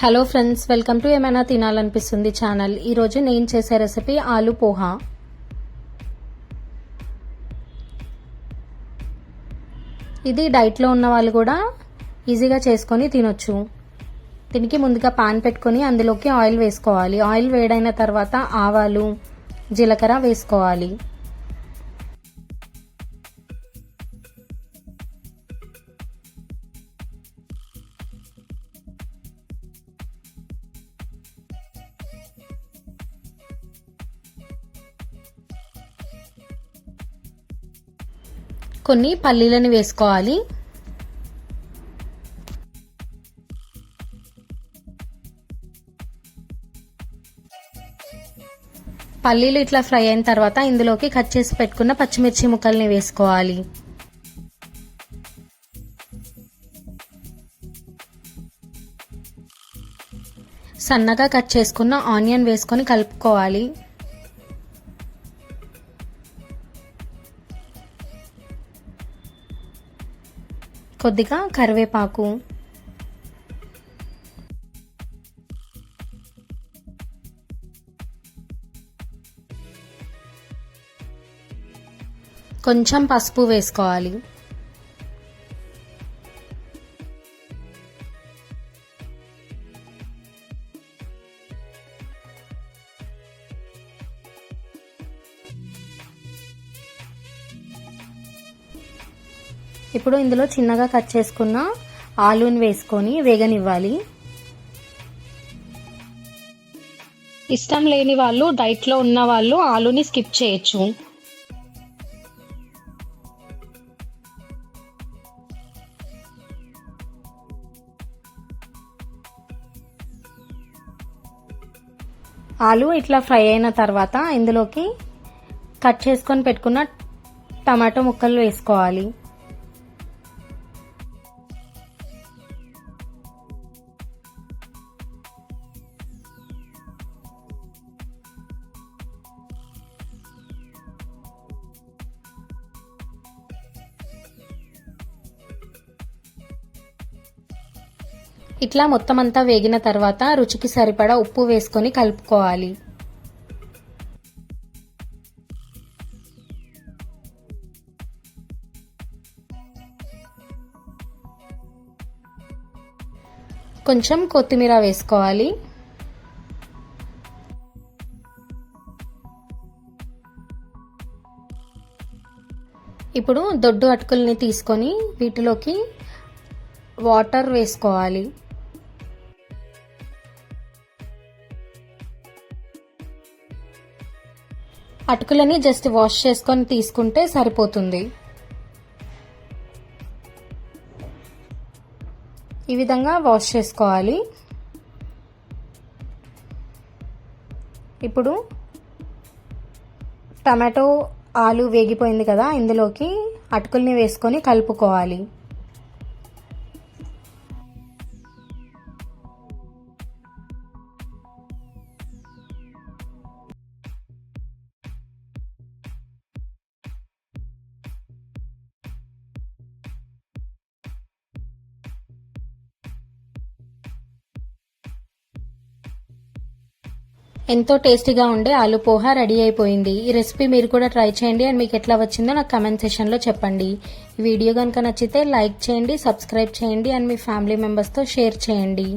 Hello friends welcome to ఏమైనా తినాలనిపిస్తుంది channel ఈరోజు నేను చేసే రెసిపీ ఆలు పోహా. ఇది డైట్లో ఉన్న వాళ్ళు కూడా ఈజీగా చేసుకొని తినొచ్చు. దీనికి ముందుగా పాన్ పెట్టుకొని అందులోకి ఆయిల్ వేసుకోవాలి. ఆయిల్ వేడైన తర్వాత ఆవాలు జీలకర్ర వేసుకోవాలి. కొన్ని పల్లీలను వేసుకోవాలి. పల్లీలు ఇట్లా ఫ్రై అయిన తర్వాత ఇందులోకి కట్ చేసి పెట్టుకున్న పచ్చిమిర్చి ముక్కల్ని వేసుకోవాలి. సన్నగా కట్ చేసుకున్న ఆనియన్ వేసుకొని కలుపుకోవాలి. కొద్దిగా కరివేపాకు. కొంచెం పసుపు వేసుకోవాలి. ఇప్పుడు ఇందులో చిన్నగా కట్ చేసుకున్న ఆలూని వేసుకొని వేగనివ్వాలి. ఇష్టం లేని వాళ్ళు డైట్లో ఉన్న వాళ్ళు ఆలూని స్కిప్ చేయొచ్చు. ఆలు ఇట్లా ఫ్రై అయిన తర్వాత ఇందులోకి కట్ చేసుకొని పెట్టుకున్న టమాటో ముక్కలు వేసుకోవాలి. ఇట్లా మొత్తం అంతా వేగిన తర్వాత రుచికి సరిపడా ఉప్పు వేసుకొని కలుపుకోవాలి. కొంచెం కొత్తిమీర వేసుకోవాలి. ఇప్పుడు దొడ్డు అటుకుల్ని తీసుకొని వీటిలోకి వాటర్ వేసుకోవాలి. అటుకులని జస్ట్ వాష్ చేసుకొని తీసుకుంటే సరిపోతుంది. ఈ విధంగా వాష్ చేసుకోవాలి. ఇప్పుడు టమాటో ఆలు వేగిపోయింది కదా ఇందులోకి అటుకుల్ని వేసుకొని కలుపుకోవాలి. ఎంతో టేస్టీగా ఉండే ఆలు పోహా రెడీ అయిపోయింది. ఈ రెసిపీ మీరు కూడా ట్రై చేయండి అండ్ మీకు ఎట్లా వచ్చిందో నాకు కమెంట్ సెషన్లో చెప్పండి. ఈ వీడియో కనుక నచ్చితే లైక్ చేయండి సబ్స్క్రైబ్ చేయండి అండ్ మీ ఫ్యామిలీ మెంబర్స్తో షేర్ చేయండి.